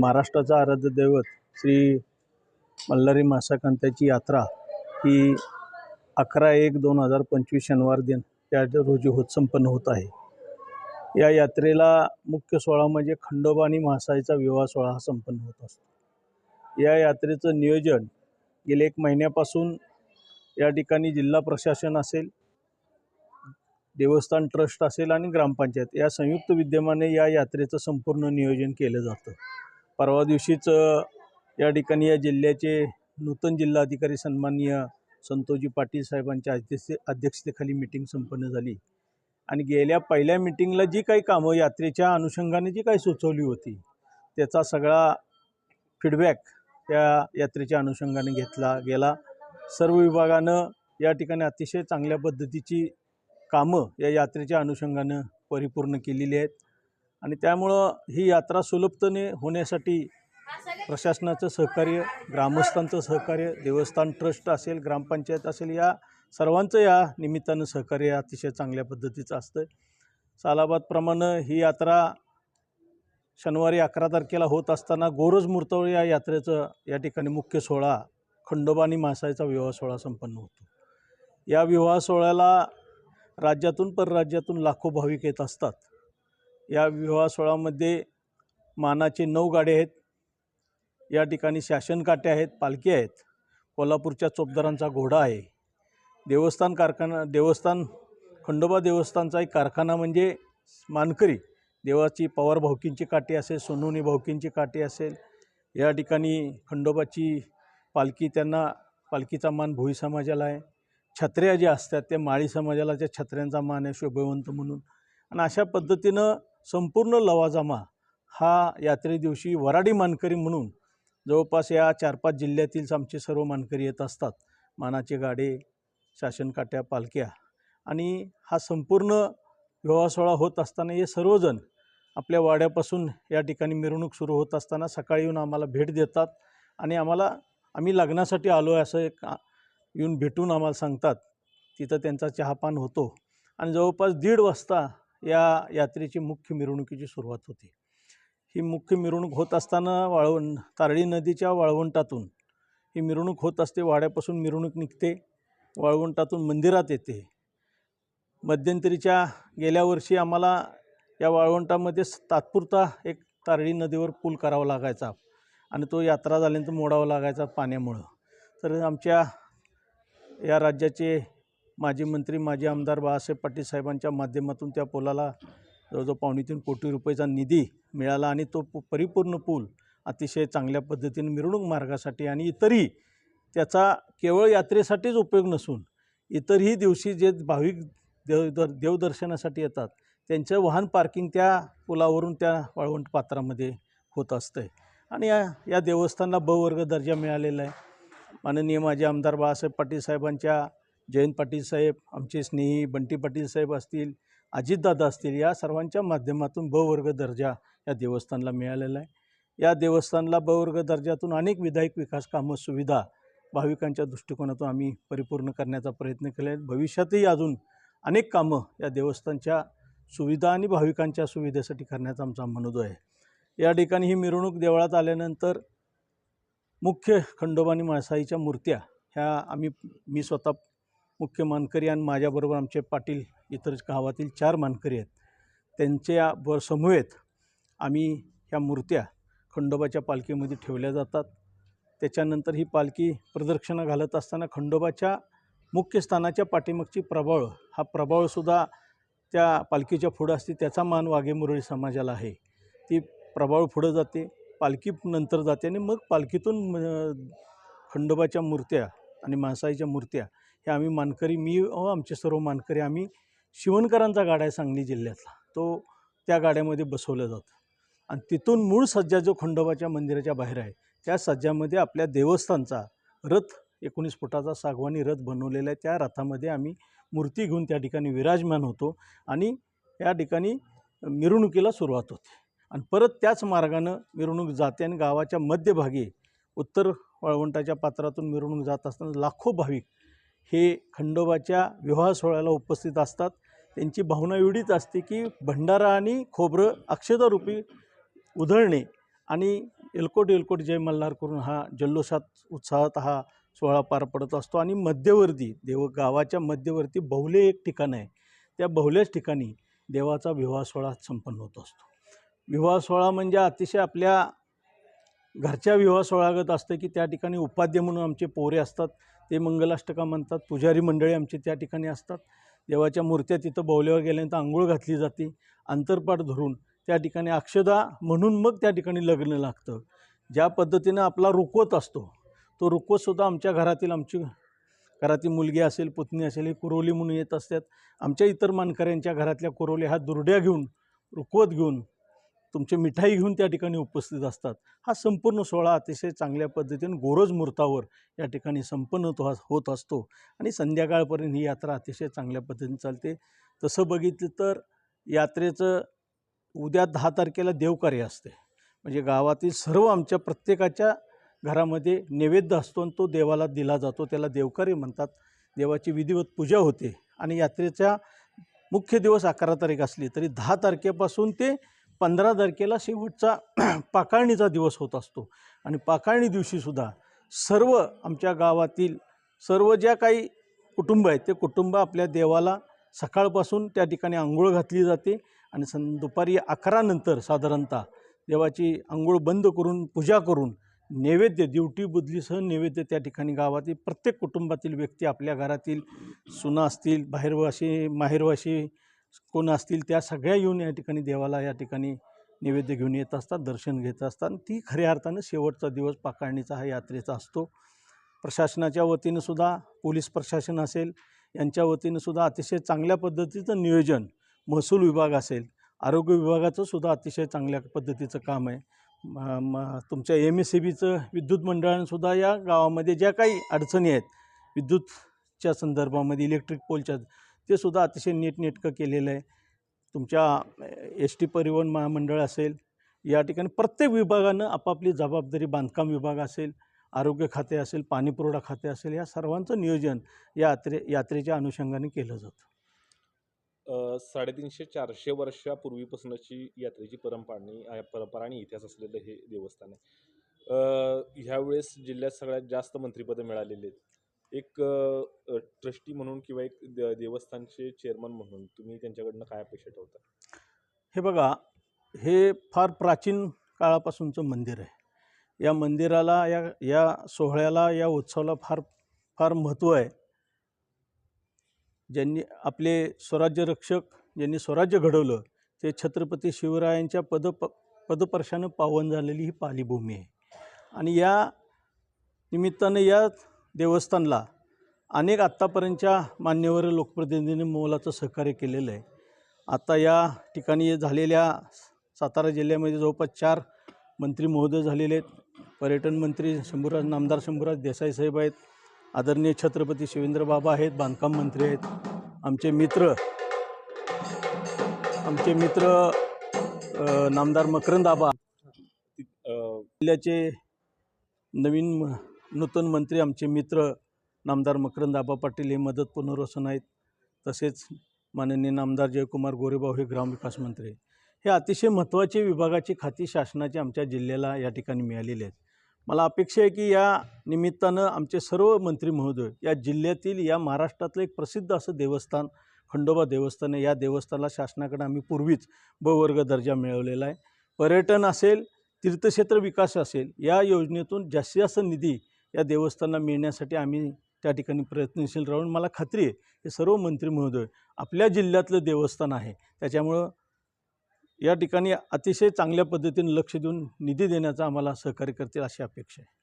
महाराष्ट्राचं आराध्य दैवत श्री मल्हारी मासाकांताची यात्रा ही अकरा एक दोन हजार पंचवीस शनिवार दिन या रोजी होत संपन्न होत आहे. या यात्रेला मुख्य सोहळा म्हणजे खंडोबा आणि महासाईचा विवाह सोहळा हा संपन्न होत असतो. या यात्रेचं नियोजन गेले एक महिन्यापासून या ठिकाणी जिल्हा प्रशासन असेल देवस्थान ट्रस्ट असेल आणि ग्रामपंचायत या संयुक्त विद्यमाने या यात्रेचं संपूर्ण नियोजन केलं जातं. परवा दिवशीच या ठिकाणी या जिल्ह्याचे नूतन जिल्हाधिकारी सन्माननीय संतोषजी पाटील साहेबांच्या अध्यक्ष अध्यक्षतेखाली मिटिंग संपन्न झाली. आणि गेल्या पहिल्या मिटिंगला जी काही कामं यात्रेच्या अनुषंगाने जी काही सुचवली होती त्याचा सगळा फीडबॅक या यात्रेच्या अनुषंगाने घेतला गेला. सर्व विभागानं या ठिकाणी अतिशय चांगल्या पद्धतीची कामं या यात्रेच्या अनुषंगानं परिपूर्ण केलेली आहेत. आणि त्यामुळं ही यात्रा सुलभतेने होण्यासाठी प्रशासनाचं सहकार्य ग्रामस्थांचं सहकार्य देवस्थान ट्रस्ट असेल ग्रामपंचायत असेल या सर्वांचं या निमित्तानं सहकार्य अतिशय चांगल्या पद्धतीचं असतं. सालाबादप्रमाणे ही यात्रा शनिवारी अकरा तारखेला होत असताना गोरज मुर्तवळ या यात्रेचं या ठिकाणी मुख्य सोहळा खंडोबा आणि मासाईचा विवाह सोहळा संपन्न होतो. या विवाह सोहळ्याला राज्यातून परराज्यातून लाखो भाविक येत असतात. या विवाह सोहळ्यामध्ये मानाचे नऊ गाडे आहेत. या ठिकाणी शासनकाटे आहेत पालखी आहेत. कोल्हापूरच्या चोपदारांचा घोडा आहे. देवस्थान कारखाना देवस्थान खंडोबा देवस्थानचा एक कारखाना म्हणजे मानकरी. देवाची पवार भावकींची काठी असेल सोनवणी भावकींची काठी असेल. या ठिकाणी खंडोबाची पालखी त्यांना पालखीचा मान भोई समाजाला आहे. छत्र्या ज्या असतात त्या माळी समाजाला त्या छत्र्यांचा मान आहे शोभवंत म्हणून. आणि अशा पद्धतीनं संपूर्ण लवाजमा हा यात्रे दिवशी वराडी मानकरी म्हणून जवळपास या चार पाच जिल्ह्यातील आमचे सर्व मानकरी येत असतात. मानाचे गाडे शासनकाट्या पालख्या आणि हा संपूर्ण विवाह सोहळा होत असताना हे सर्वजण आपल्या वाड्यापासून या ठिकाणी मिरवणूक सुरू होत असताना सकाळी येऊन आम्हाला भेट देतात आणि आम्हाला आम्ही लग्नासाठी आलो आहे असं एक येऊन भेटून आम्हाला सांगतात. तिथं त्यांचा चहापान होतो आणि जवळपास दीड वाजता या यात्रेची मुख्य मिरवणुकीची सुरुवात होते. ही मुख्य मिरवणूक होत असताना वाळवण तारळी नदीच्या वाळवंटातून ही मिरवणूक होत असते वाड्यापासून मिरवणूक निघते वाळवंटातून मंदिरात येते. मध्यंतरीच्या गेल्या वर्षी आम्हाला या वाळवंटामध्ये तात्पुरता एक तारळी नदीवर पूल करावा लागायचा आणि तो यात्रा झाल्यानंतर मोडावा लागायचा पाण्यामुळं. तर आमच्या या राज्याचे माजी मंत्री माजी आमदार बाळासाहेब पाटील साहेबांच्या माध्यमातून त्या पुलाला जवळजवळ पावणे तीन कोटी रुपयेचा निधी मिळाला आणि तो परिपूर्ण पूल अतिशय चांगल्या पद्धतीने मिरवणूक मार्गासाठी आणि इतरही त्याचा केवळ यात्रेसाठीच उपयोग नसून इतरही दिवशी जे भाविक देव दर देवदर्शनासाठी येतात त्यांचं वाहन पार्किंग त्या पुलावरून त्या वाळवंट पात्रामध्ये होत असतं आणि या या देवस्थानला ब वर्ग दर्जा मिळालेला आहे. माननीय माजी आमदार बाळासाहेब पाटील साहेबांच्या जयंत पाटील साहेब आमचे स्नेही बंटी पाटील साहेब असतील अजितदादा असतील या सर्वांच्या माध्यमातून बवर्ग दर्जा या देवस्थानला मिळालेला आहे. या देवस्थानला बवर्ग दर्जातून अनेक विधायक विकास कामं सुविधा भाविकांच्या दृष्टिकोनातून आम्ही परिपूर्ण करण्याचा प्रयत्न केला आहे भविष्यातही अजून अनेक कामं या देवस्थानच्या सुविधा आणि भाविकांच्या सुविधेसाठी करण्याचा आमचा मनोदय आहे. या ठिकाणी ही मिरवणूक देवळात आल्यानंतर मुख्य खंडोबानी माळसाईच्या मूर्त्या ह्या आम्ही मी स्वतः मुख्य मानकरी आणि माझ्याबरोबर आमचे पाटील इतर गावातील चार मानकरी आहेत. त्यांच्या ब समवेत आम्ही ह्या मूर्त्या खंडोबाच्या पालखीमध्ये ठेवल्या जातात. त्याच्यानंतर ही पालखी प्रदक्षिणा घालत असताना खंडोबाच्या मुख्य स्थानाच्या पाठीमागची प्रभाळ हा प्रभाळसुद्धा त्या पालखीच्या पुढं असते. त्याचा मान वाघे मुरळी समाजाला आहे. ती प्रभाळ पुढं जाते पालखी नंतर जाते आणि मग पालखीतून खंडोबाच्या मूर्त्या आणि मासाईच्या मूर्त्या ह्या आम्ही मानकरी मी व आमचे सर्व मानकरी आम्ही शिवणकरांचा गाडा आहे सांगली जिल्ह्यातला. तो त्या गाड्यामध्ये बसवलं जातं. आणि तिथून मूळ सज्जा जो खंडोबाच्या मंदिराच्या बाहेर आहे त्या सज्जामध्ये आपल्या देवस्थानचा रथ एकोणीस फुटाचा सागवानी रथ बनवलेला आहे. त्या रथामध्ये आम्ही मूर्ती घेऊन त्या ठिकाणी विराजमान होतो आणि या ठिकाणी मिरवणुकीला सुरुवात होते. आणि परत त्याच मार्गानं मिरवणूक जाते आणि गावाच्या मध्यभागी उत्तर वाळवंटाच्या पात्रातून मिरवणूक जात असताना लाखो भाविक हे खंडोबाच्या विवाह सोहळ्याला उपस्थित असतात. त्यांची भावना एवढीच असते की भंडारा आणि खोबरं अक्षतारूपी उधळणे आणि एलकोट एलकोट जय मल्हार करून हा जल्लोषात उत्साहात हा सोहळा पार पडत असतो. आणि मध्यवर्ती देव गावाच्या मध्यवर्ती बहुले एक ठिकाण आहे. त्या बहुल्याच ठिकाणी देवाचा विवाह सोहळा संपन्न होत असतो. विवाह सोहळा म्हणजे अतिशय आपल्या घरच्या विवाह सोहळागत असतं की त्या ठिकाणी उपाध्य म्हणून आमचे पोरे असतात ते मंगलाष्टका म्हणतात पुजारी मंडळी आमची त्या ठिकाणी असतात. देवाच्या मूर्त्या तिथं बवल्यावर गेल्यानंतर आंघोळ घातली जाते अंतरपाठ धरून. त्या ठिकाणी अक्षदा म्हणून मग त्या ठिकाणी लग्न लागतं. ज्या पद्धतीनं आपला रुकवत असतो तो रुकवतसुद्धा आमच्या घरातील आमची घरातील मुलगी असेल पुतणी असेल ही कुरोली म्हणून येत असतात. आमच्या इतर मानकऱ्यांच्या घरातल्या कुरोली हा दुरड्या घेऊन रुकवत घेऊन तुमची मिठाई घेऊन त्या ठिकाणी उपस्थित असतात. हा संपूर्ण सोहळा अतिशय चांगल्या पद्धतीने गोरज मुहूर्तावर या ठिकाणी संपन्न होत होत असतो. आणि संध्याकाळपर्यंत ही यात्रा अतिशय चांगल्या पद्धतीने चालते. तसं बघितलं तर यात्रेचं उद्या दहा तारखेला देवकार्य असते. म्हणजे गावातील सर्व आमच्या प्रत्येकाच्या घरामध्ये नैवेद्य असतो आणि तो देवाला दिला जातो. त्याला देवकार्य म्हणतात. देवाची विधिवत पूजा होते. आणि यात्रेचा मुख्य दिवस अकरा तारीख असली तरी दहा तारखेपासून ते पंधरा तारखेला शेवटचा पाकाळणीचा दिवस होत असतो. आणि पाकाळणी दिवशीसुद्धा सर्व आमच्या गावातील सर्व ज्या काही कुटुंब आहेत ते कुटुंब आपल्या देवाला सकाळपासून त्या ठिकाणी आंघोळ घातली जाते. आणि सं दुपारी अकरानंतर साधारणतः देवाची आंघोळ बंद करून पूजा करून नैवेद्य दिवटी बुदलीसह नैवेद्य त्या ठिकाणी गावातील प्रत्येक कुटुंबातील व्यक्ती आपल्या घरातील सुना असतील बाहेरवाशी माहेरवाशी कोण असतील त्या सगळ्या येऊन या ठिकाणी देवाला या ठिकाणी नैवेद्य घेऊन येत असतात दर्शन घेत असतात. आणि ती खऱ्या अर्थानं शेवटचा दिवस पाकाळणीचा हा यात्रेचा असतो. प्रशासनाच्या वतीनं सुद्धा पोलीस प्रशासन असेल यांच्या वतीनं सुद्धा अतिशय चांगल्या पद्धतीचं नियोजन महसूल विभाग असेल आरोग्य विभागाचं सुद्धा अतिशय चांगल्या पद्धतीचं काम आहे. म तुमच्या एम एस सी बीचं विद्युत मंडळांसुद्धा या गावामध्ये ज्या काही अडचणी आहेत विद्युतच्या संदर्भामध्ये इलेक्ट्रिक पोलच्या ते सुद्धा अतिशय नीटनेटकं केलेलं आहे. तुमच्या एस टी परिवहन महामंडळ असेल या ठिकाणी प्रत्येक विभागानं आपापली जबाबदारी बांधकाम विभाग असेल आरोग्य खाते असेल पाणीपुरवठा खाते असेल या सर्वांचं नियोजन या यात्रे यात्रेच्या अनुषंगाने केलं जातं. साडेतीनशे चारशे वर्षापूर्वीपासूनची यात्रेची परंपराणी परंपरा आणि इतिहास असलेलं हे देवस्थान आहे. ह्यावेळेस जिल्ह्यात सगळ्यात जास्त मंत्रिपदं मिळालेली आहेत. एक ट्रस्टी म्हणून किंवा एक द- देवस्थानचे चेअरमन म्हणून तुम्ही त्यांच्याकडनं काय अपेक्षा ठेवता? हे बघा हे फार प्राचीन काळापासूनचं मंदिर आहे. या मंदिराला या या सोहळ्याला या उत्सवाला फार फार महत्त्व आहे. ज्यांनी आपले स्वराज्य रक्षक ज्यांनी स्वराज्य घडवलं ते छत्रपती शिवरायांच्या पद प पदपर्शानं पावन झालेली ही पालीभूमी आहे. आणि या निमित्तानं या देवस्थानला अनेक आत्तापर्यंतच्या मान्यवर लोकप्रतिनिधींनी मोलाचं सहकार्य केलेलं आहे. आता या ठिकाणी झालेल्या सातारा जिल्ह्यामध्ये जवळपास चार मंत्री महोदय झालेले आहेत. पर्यटन मंत्री शंभूराज नामदार शंभूराज देसाई साहेब आहेत. आदरणीय छत्रपती शिवेंद्र बाबा आहेत बांधकाम मंत्री आहेत. आमचे मित्र आमचे मित्र नामदार मकरंद आबा. जिल्ह्याचे नवीन म- नूतन मंत्री आमचे मित्र नामदार मकरंद आबा पाटील हे मदत पुनर्वसन आहेत. तसेच माननीय नामदार जयकुमार गोरेबाव हे ग्रामविकास मंत्री हे अतिशय महत्त्वाचे विभागाची खाती शासनाची आमच्या जिल्ह्याला या ठिकाणी मिळालेली आहेत. मला अपेक्षा आहे की या निमित्तानं आमचे सर्व मंत्री महोदय या जिल्ह्यातील या महाराष्ट्रातलं एक प्रसिद्ध असं देवस्थान खंडोबा देवस्थान आहे. या देवस्थानाला शासनाकडे आम्ही पूर्वीच ब वर्ग दर्जा मिळवलेला आहे. पर्यटन असेल तीर्थक्षेत्र विकास असेल या योजनेतून जास्तीत जास्त निधी या देवस्थानाला मिळण्यासाठी आम्ही त्या ठिकाणी प्रयत्नशील राहून मला खात्री आहे हे सर्व मंत्री महोदय आपल्या जिल्ह्यातलं देवस्थान आहे. त्याच्यामुळं या ठिकाणी अतिशय चांगल्या पद्धतीने लक्ष देऊन निधी देण्याचा आम्हाला सहकार्य करतील अशी अपेक्षा आहे.